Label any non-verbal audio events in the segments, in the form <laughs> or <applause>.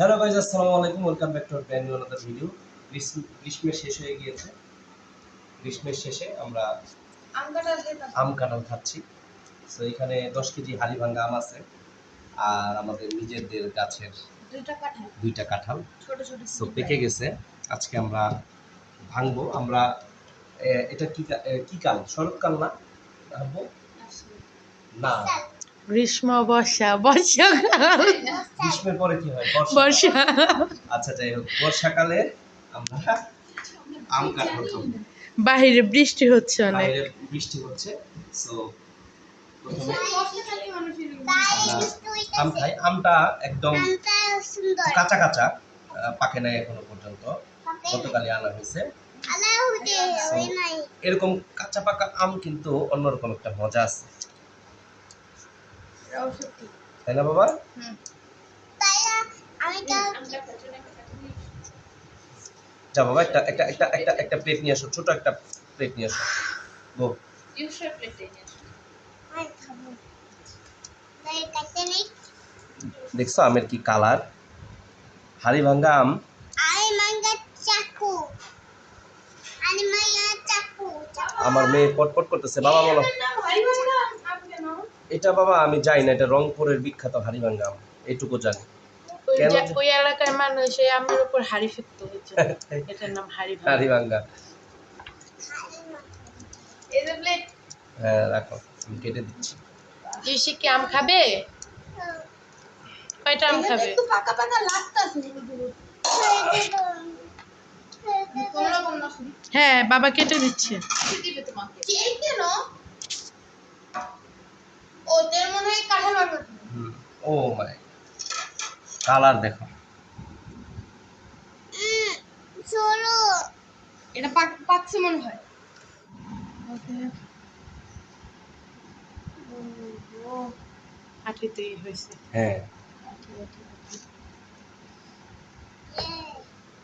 Hello guys আসসালামু আলাইকুম। Welcome back to আর ব্র্যান্ড নিউ আনাদার ভিডিও গ্রীষ্মের শেষ হয়ে গিয়েছে। গ্রীষ্মের শেষে আমরা আম কাঁঠাল খাচ্ছি। তো এখানে দশ কেজি হাড়ি ভাঙ্গা আম আছে। আর আমাদের নিজেদের গাছের দুইটা কাঁঠাল। দুইটা কাঁঠাল। ছোট ছোট তো পেকে গেছে। আজকে আমরা ভাঙবো। আমরা এটা কি কা- কি কাল? শরৎকাল না? ভাঙবো? না গ্রীষ্ম বর্ষা বর্ষাকাল। গ্রীষ্মের পরে কি হয়? বর্ষা। আচ্ছা যাই হোক বর্ষাকালে আমরা আম বাহিরে বৃষ্টি হচ্ছে অনেক। বাইরে বৃষ্টি হচ্ছে সো আম খাই। আমটা একদম কাঁচা কাঁচা পাকে নাই এখনও পর্যন্ত। গতকালই আনা হয়েছে। এরকম কাঁচা পাকা আম কিন্তু অন্যরকম একটা মজা আছে। তাই না বাবা? যা বাবা একটা একটা একটা একটা একটা প্লেট নিয়ে আসো ছোট একটা প্লেট নিয়ে আসো। গো। দেখছ আমের কি কালার হাড়ি ভাঙ্গা আম। আমার মেয়ে পটপট করতেছে বাবা বলো। এটা বাবা আমি যাই না এটা রংপুরের বিখ্যাত আম এইটুকু জানি। কেন? ওই এলাকার মানুষ এই আমের উপর হাড়ি ফেকতে <laughs> এটার নাম। এই যে প্লেট হ্যাঁ রাখো আমি কেটে দিচ্ছি। কি আম খাবে? কয়টা আম খাবে? একটু পাকা পাকা লাগতাছে হ্যাঁ বাবা কেটে দিচ্ছে। দিবে তোমাকে এই কেন ওদের মনে হয় কাঁঠাল ভাঙা হুম ও মাই কালার দেখো। এটা পাক- পাকছে মনে হয়। হয়েছে। হ্যাঁ।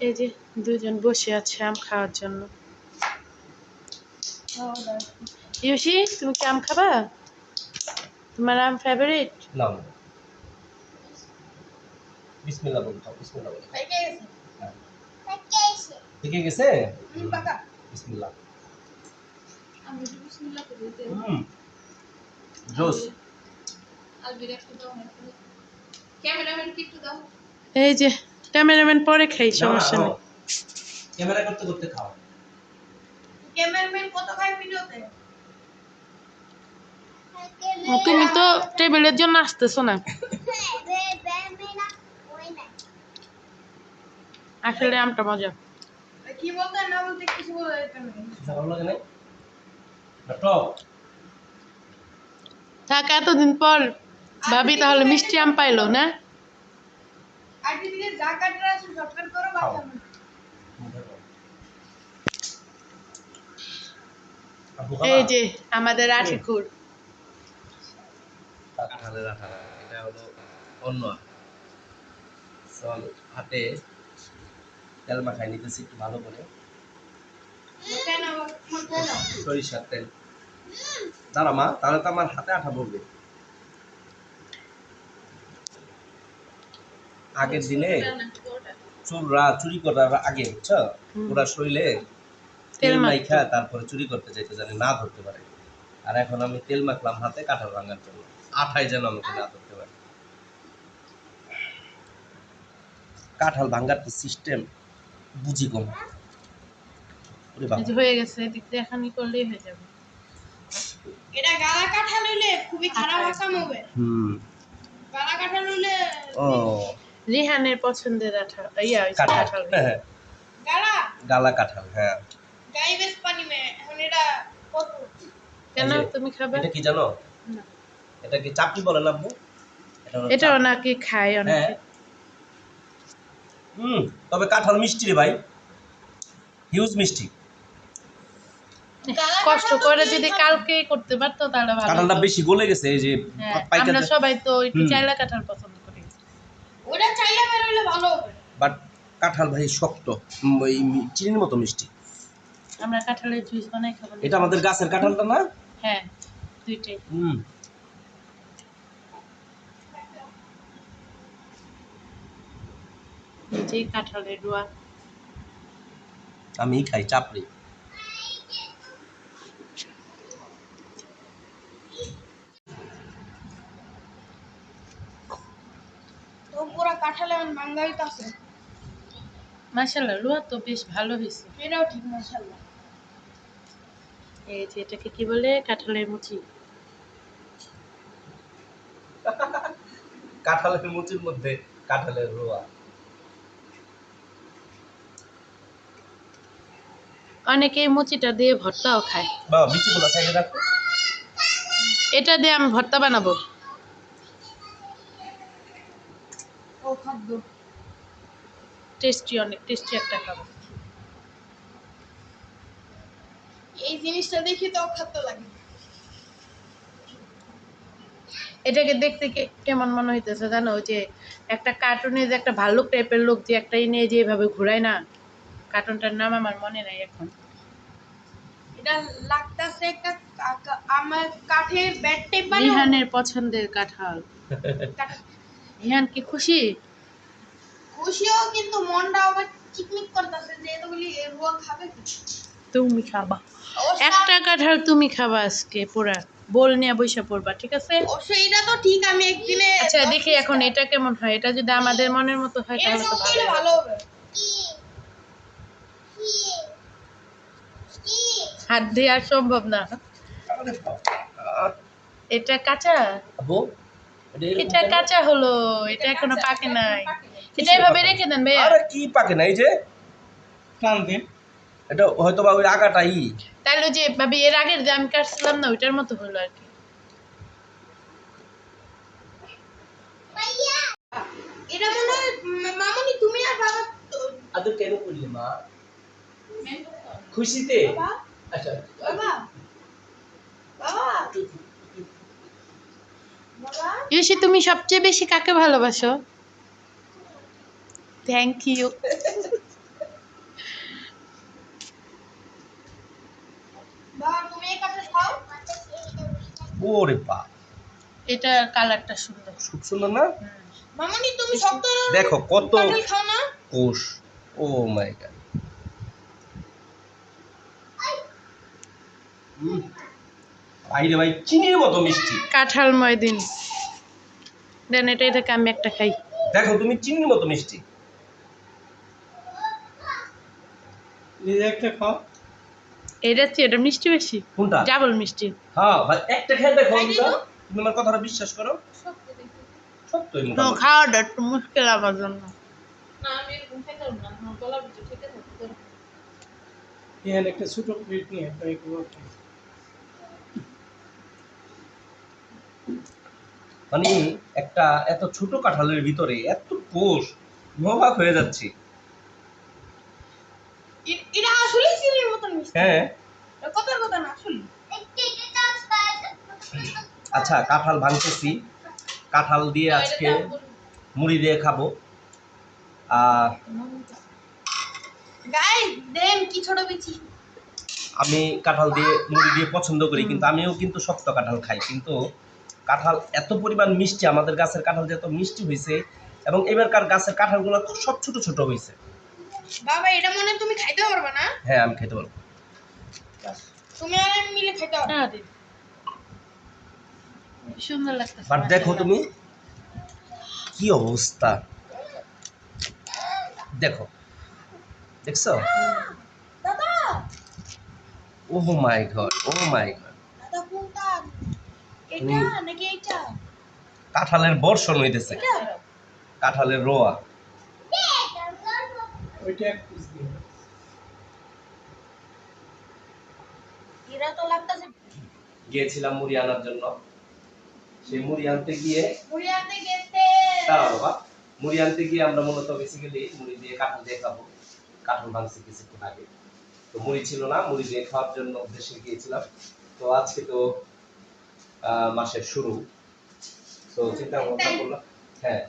এই যে দুজন বসে আছে আম খাওয়ার জন্য। ইউসি তুমি কি আম খাবা? তোমার আম ফেভারিট নাও বিসমিল্লাহ বলতে হবে বিসমিল্লাহ বলতে গেছে। হ্যাঁ। ঠিক গেছে। বিসমিল্লাহ। আমি একটু বিসমিল্লাহ করে দিতে হুম। জোস। আলবির একটু দাও ক্যামেরাম্যান কি একটু দাও। এই যে ক্যামেরাম্যান পরে খাই সমস্যা নেই। ক্যামেরা করতে করতে খাও। ক্যামেরাম্যান কত খায় ভিডিওতে? তুমি তো টেবিলের জন্য আসতেছো না। আসলে আমটা মজা। কি বলতে না বলতে কিছু বলে না ভালো লাগে না টক থাক এতদিন পর ভাবি তাহলে মিষ্টি আম পাইলো না? এই যে আমাদের আঠিকুর। এটা হলো অন্য চল হাতে তেল মাখাই নিতেছি একটু ভালো করে। সরিষার তেল? দাঁড়া মা তাহলে তো আমার হাতে আঠা পড়বে আগের দিনে চোররা চুরি করার আগে বুঝছ? ওরা শরীরে তেল তেল মাইখা তারপরে চুরি করতে যাইতে জানি না ধরতে পারে। আর এখন আমি তেল মাখলাম হাতে কাঁঠাল ভাঙার জন্য। আঠাই যেন আমাকে না ধরতে পারে। কাঁঠাল ভাঙার তো সিস্টেম বুঝি কম। হয়ে গেছে করলেই হয়ে যাবে। এটা গালা কাঁঠাল হইলে খুবই খারাপ আসাম হবে। হুম। গালা কাঁঠাল হইলে ও। রিহানের পছন্দের আঠা ইয়া কাঁঠাল। কাঁঠাল। হ্যাঁ গালা? গালা কাঁঠাল হ্যাঁ। গাই বেশ পানি মে এখন এটা কত? কেন? তুমি খাবে? এটা কি জানো? না। এটা কি চাপটি বলেন আপু এটা এটাও নাকি খায় অনেকে? হ্যাঁ হুম তবে কাঁঠাল মিষ্টি রে ভাই। হিউজ মিষ্টি। কষ্ট করে যদি কালকে করতে পারতো তাহলে ভালো কাঁঠালটা বেশি গলে গেছে এই যে হ্যাঁ, পাইকার আমরা সবাই তো একটু চাইলা কাঁঠাল পছন্দ করি। ওটা চাইলে বের হইলে ভালো হবে। বাট কাঁঠাল ভাই শক্ত ওই চিনির মতো মিষ্টি। আমরা কাঁঠালের জুস বানাই খাব। এটা আমাদের গাছের কাঁঠালটা না? হ্যাঁ দুইটাই। হুম। যে কাঁঠালের রোয়া। আমি খাই চাপড়ি। তো কাঁঠালে মাঙ্গাই আছে। মাসাল্লাহ রোয়া তো বেশ ভালো হয়েছে। এটাও ঠিক মাশাআল্লাহ। এই যে এটাকে কি বলে? কাঁঠালের মুচি। কাঁঠালের মুচির মধ্যে কাঁঠালের রোয়া। অনেকে মুচিটা দিয়ে ভর্তাও খায়। বাবা সাইডে রাখো। এটা দিয়ে আমি ভর্তা বানাবো। ও খাদ্য। টেস্টি অনেক টেস্টি একটা খাবার। এই জিনিসটা দেখে তো খাদ্য লাগে। এটাকে দেখতে কে- কেমন মনে হইতেছে জানো? যে একটা কার্টুনে যে একটা ভাল্লুক টাইপের লোক যে একটা নিয়ে যে এভাবে ঘুরায় না? কার্টুনটার নাম আমার মনে নাই এখন। এটা লাগতাছে একটা কা- কা- আমার কাঠের ব্যাট টেপ বানাবো। রিহানের পছন্দের কাঁঠাল। <laughs> রিহান কি খুশি? খুশিও কিন্তু মনটা আবার চিকমিক করতেছে যে এতগুলি রুয়া খাবে তুমি খাবা। একটা কাঁঠাল তুমি খাবা আজকে পুরা বোল নিয়ে বসে পড়বা ঠিক আছে? এটা তো ঠিক আমি একদিনে আচ্ছা দেখি এখন এটা কেমন হয়? এটা যদি আমাদের মনের মতো হয় তাহলে তো ভালো হবে। হাত দেওয়া সম্ভব না। এটা কাঁচা? এটা? কাঁচা হলো এটা এখনও পাকে নাই। এটা এভাবে রেখে দেন ভাইয়া। আরে কি পাকে না এই যে? এটা হয়তো বা ওই আগাটাই তাহলে যে ভাবি এর আগের যে আমি কাটছিলাম না ওইটার মতো হলো আর কি। এটা মনে হয় উম, তুমি আর বাবা আদর কেন করলি মা? খুশিতে? বাবা। আচ্ছা। বাবা বাবা। বাবা। ইউসি তুমি সবচেয়ে বেশি কাকে ভালোবাসো? থ্যাংক ইউ ওরে পা এটা কালারটা সুন্দর। খুব সুন্দর না? মামুনি তুমি শক্ত দেখো কত কোষ। Oh my god. ভাইরে ভাই চিনির মতো মিষ্টি। কাঁঠাল ময়দিন দেন এটা থেকে আমি একটা খাই। দেখো তুমি চিনির মতো মিষ্টি। নিজে একটা খাও। এটা চেয়ে এটা মিষ্টি বেশি। কোনটা? ডাবল মিষ্টি। হ্যাঁ ভাই একটা খেয়ে দেখো খাই দিলো? অন্তত। তুমি আমার কথাটা বিশ্বাস করো। শক্ত দেখতে সত্যই তো খাওয়াটা একটু মুশকিল আমার জন্য। না আমি এরকম খেতে না। আমার গলার ভিতরে ঠিক আছে একটা ছোট প্লেট নিয়ে তাই একটু খাও। মানে একটা এত ছোট কাঁঠালের ভিতরে এত কোষ অবাক হয়ে যাচ্ছি। এটা আসলে চিনির মতন মিষ্টি। হ্যাঁ। কথার কথা না আসলে আচ্ছা কাঁঠাল ভাঙতেছি। কাঁঠাল দিয়ে আজকে মুড়ি দিয়ে খাব। আর আমি কাঁঠাল দিয়ে মুড়ি দিয়ে পছন্দ করি কিন্তু আমিও কিন্তু শক্ত কাঁঠাল খাই কিন্তু কাঁঠাল এত পরিমাণ মিষ্টি আমাদের গাছের কাঁঠাল যে এত মিষ্টি হয়েছে এবং এবারকার গাছের কাঁঠালগুলো খুব সব ছোট ছোট হয়েছে বাবা এটা মনে তুমি খাইতে পারবে না? হ্যাঁ আমি খেতে পারব। তুমি আর আমি মিলে খাইতে পারব হ্যাঁ দিদি। সুন্দর লাগতেছে বাট দেখো তুমি কি অবস্থা। দেখো দেখছ? দাদা! ও my god O my god দাদা কোনটা? তুমি- কাঁঠালের বর্ষণ হইতেছে। এটা? কাঁঠালের রোয়া। গিয়েছিলাম মুড়ি আনার জন্য। সেই মুড়ি আনতে গিয়ে বাবা। মুড়ি আনতে গিয়ে আমরা মূলত বেসিক্যালি মুড়ি দিয়ে কাঁঠাল দিয়ে খাব। কাঁঠাল ভাঙছি কিছুক্ষণ আগে। তো মুড়ি ছিল না মুড়ি দিয়ে খাওয়ার জন্য উদ্দেশ্যে গিয়েছিলাম। তো আজকে তো মাসের শুরু। তো চিন্তা ভাবনা করলাম হ্যাঁ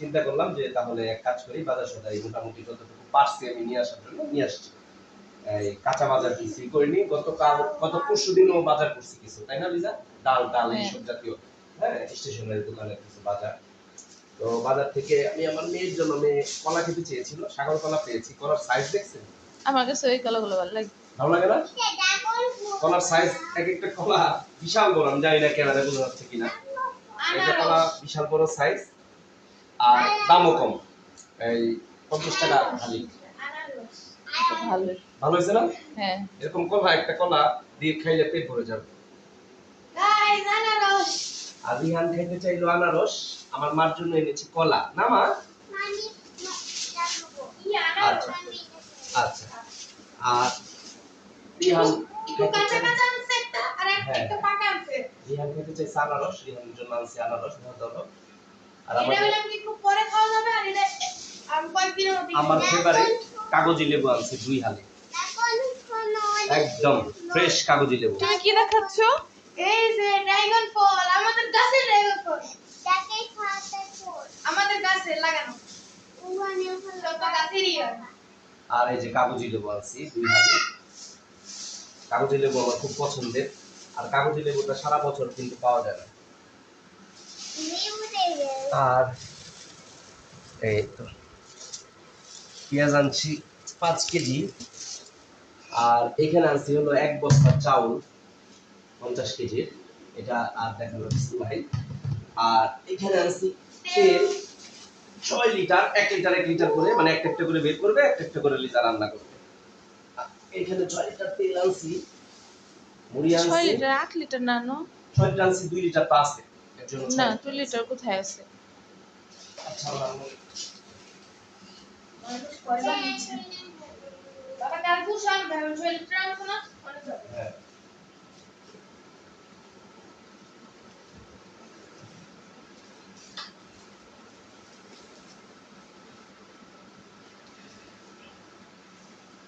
চিন্তা করলাম যে তাহলে এক কাজ করি বাজার সদাই মোটামুটি যতটুকু পারছি আমি নিয়ে আসার জন্য নিয়ে আসছি। এই কাঁচা বাজার কিছুই করিনি গতকাল গত পরশু দিনও বাজার করছি কিছু তাই না লিজা? ডাল ডাল হ্যাঁ। এইসব জাতীয় হ্যাঁ স্টেশনারি দোকানের কিছু বাজার। তো বাজার থেকে আমি আমার মেয়ের জন্য মেয়ে কলা খেতে চেয়েছিল সাগর কলা পেয়েছি কলার সাইজ দেখছেন? আমার কাছে ওই কলাগুলো ভালো লাগে। ভালো লাগে না? কলার সাইজ এক একটা কলা বিশাল বড় আমি জানি না ক্যামেরা বোঝা যাচ্ছে কিনা। একটা কলা বিশাল বড় সাইজ আর দামও কম। এই পঞ্চাশ টাকা খালি ভালো। ভালো হয়েছে না? হ্যাঁ। এরকম কলা একটা কলা দিয়ে খাইলে পেট ভরে যাবে। রিহান খাইতে চাইলো আনারস আমার মার জন্য এনেছি কলা। না মা? ই আনারস আচ্ছা। আর রিহান একটু কাঁচা কাঁচা আনছে একটা আর হ্যাঁ। একটা পাকা আনছে। রিহান খেতে চাইছে আনারস রিহানের জন্য আনছি আনারস ভালো হলো আর এটা আমার বললাম কি একটু পরে খাওয়া যাবে? আর এটা আমি কয়েকদিনের মধ্যে আমার ফেভারিট কাগজি লেবু আনছি দুই হালি। একদম ফ্রেশ কাগজি লেবু। তুমি কি দেখাচ্ছ? এই যে ড্রাগন ফল আমাদের গাছে ড্রাগন ফল আমাদের গাছে লাগানো। সব তো গাছেরই আর এই যে কাগজি লেবু আনছি দুই হালি। কাগজি লেবু আমার খুব পছন্দের, আর কাগজি লেবুটা সারা বছর কিন্তু পাওয়া যায় না। আর এই তো, পেঁয়াজ আনছি পাঁচ কেজি, আর এখানে আনছি হলো এক বস্তা চাউল, পঞ্চাশ কেজির এটা আর দেখানো ভাই আর এখানে আনছি তেল, ছয় লিটার, এক লিটার এক লিটার করে মানে একটা একটা করে বের করবে, একটা একটা করে লিটার রান্না করবে। এখানে ছয় লিটার তেল আনছি মুড়ি ছয় আনছি লিটার আট লিটার না নো? ছয় লিটার আনছি দুই লিটার তো আছে না ছয়- দুই লিটার কোথায় আছে? আচ্ছা বাবা কাল কুশ আনবে আমি ছয় লিটার আনব না অনেক হবে। হ্যাঁ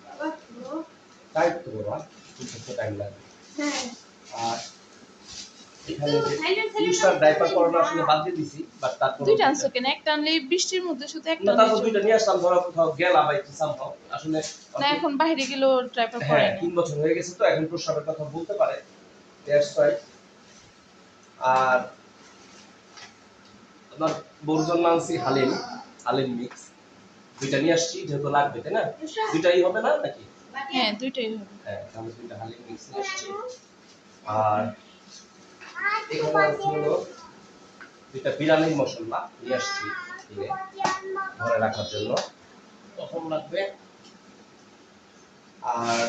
বাবা, ও, তাই তো বাবা একটু টাইম লাগবে। হ্যাঁ। আর এখানে একটু যে silent silent ডাইপার পরানো আসলে বাদ দিয়ে দিছি বাট তারপর দুইটা আনছো কেন একটা আনলে বৃষ্টির মধ্যে শুধু একটা না তারপর দুইটা নিয়ে আসলাম ধরো কোথাও গেলাম বা সামহাও আসলে না এখন বাইরে গেলেও ড্রাইভার করে হ্যাঁ তিন বছর হয়ে গেছে তো এখন প্রস্রাবের কথা বলতে পারে। দ্যাটস ওয়াই আর আমার বউর জন্য আনছি হালিম হালিম মিক্স দুইটা নিয়ে আসছি যেহেতু লাগবে তাই না? ইউসা, দুইটাই হবে না নাকি? হ্যাঁ দুইটাই হবে। হ্যাঁ তাহলে দুইটা মিক্স আসছি। আর মশলা রাখার জন্য। তখন লাগবে। আর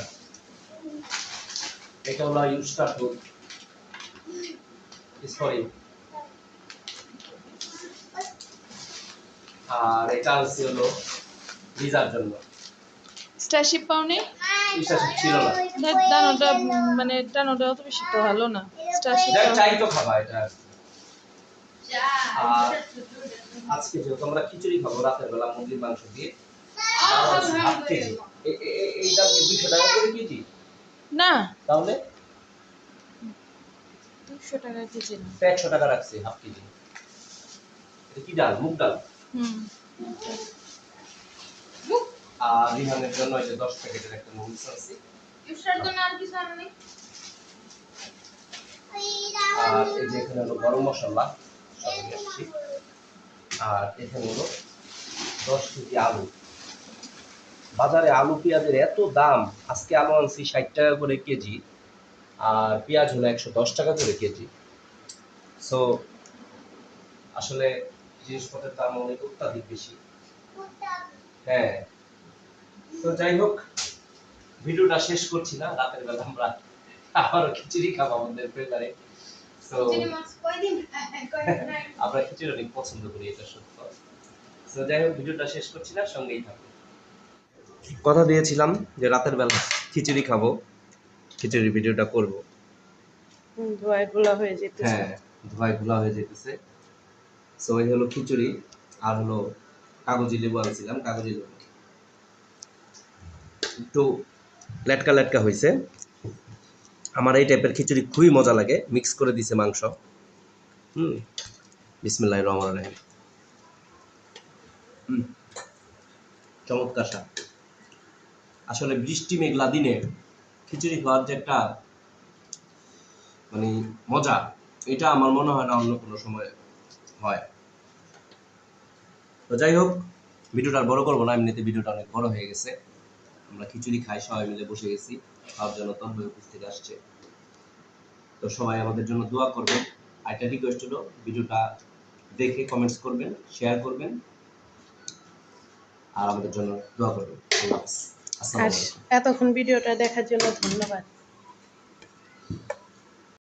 এটা হলো ইউস্টার দুধ। সরি আর এটা আছে হলো লিজার জন্য। স্টারশিপ পাওনি? ছিল না। উম, মানে টানোটা অত বেশি তো ভালো না। স্টারশিপ চাই তো খাবা এটা আজকে যেহেতু আমরা খিচুড়ি খাব রাতের বেলা মুরগির মাংস দিয়ে আহ, তাও আছে ভালো হাফ হয়ে কেজি। গেল। এ- এ- এ- এই দাম কি দুইশো টাকা করে কেজি? না। তাহলে? দুশো টাকা কেজি না। একশো টাকা রাখছি হাফ কেজি। এটা কি ডাল? মুগ ডাল? হুম। আর রিহানের জন্য এই যে দশ প্যাকেটের একটা নুডলস আছে। ইউসার জন্য আর কিছু আনেনি? আর এই যে এখানে হলো গরম মশলা আর এখানে হলো দশ কেজি আলু। বাজারে আলু পেঁয়াজের এত দাম আজকে আলু আনছি ষাট টাকা করে কেজি আর পেঁয়াজ হলো একশো দশ টাকা করে কেজি। সো আসলে জিনিসপত্রের দাম অনেক অত্যাধিক বেশি। হ্যাঁ তো যাই হোক ভিডিওটা শেষ করছি না রাতের বেলা আমরা আবারও খিচুড়ি খাব আমাদের প্রেসারে তো কয়দিন? কয়দিন? আগে। আমরা খিচুড়ি অনেক পছন্দ করি এটা সত্য। তো যাই হোক ভিডিওটা শেষ করছি না সঙ্গেই থাকো কথা দিয়েছিলাম যে রাতের বেলা খিচুড়ি খাব খিচুড়ির ভিডিওটা করব। ধোয়াই গোলা হয়ে যেতেছে। হ্যাঁ ধোয়াই খোলা হয়ে যেতেছে। সো এই হলো খিচুড়ি আর হলো কাগজি লেবু আনছিলাম কাগজি লেবু। একটু লেটকা লেটকা হয়েছে আমার এই টাইপের খিচুড়ি খুবই মজা লাগে। মিক্স করে দিছে মাংস। হুম। বিসমিল্লাহ রহমান রহিম। হুম। চমৎকার স্বাদ। আসলে বৃষ্টি, মেঘলা দিনে খিচুড়ি খাওয়ার যে একটা মানে মজা, এটা আমার মনে হয় না অন্য কোনো সময় হয়। তো যাই হোক, ভিডিওটা আর বড় করব না। এমনিতে ভিডিওটা অনেক বড় হয়ে গেছে। আমরা খিচুড়ি খাই, সবাই মিলে বসে গেছি। সব জন্য তন্ময় উপস্থিত আসছে। তো সবাই আমাদের জন্য দোয়া করবেন। আরেকটা রিকোয়েস্ট হলো ভিডিওটা দেখে কমেন্টস করবেন শেয়ার করবেন। আর আমাদের জন্য দোয়া করবেন। আল্লাহ হাফেজ। এতক্ষণ ভিডিওটা দেখার জন্য ধন্যবাদ।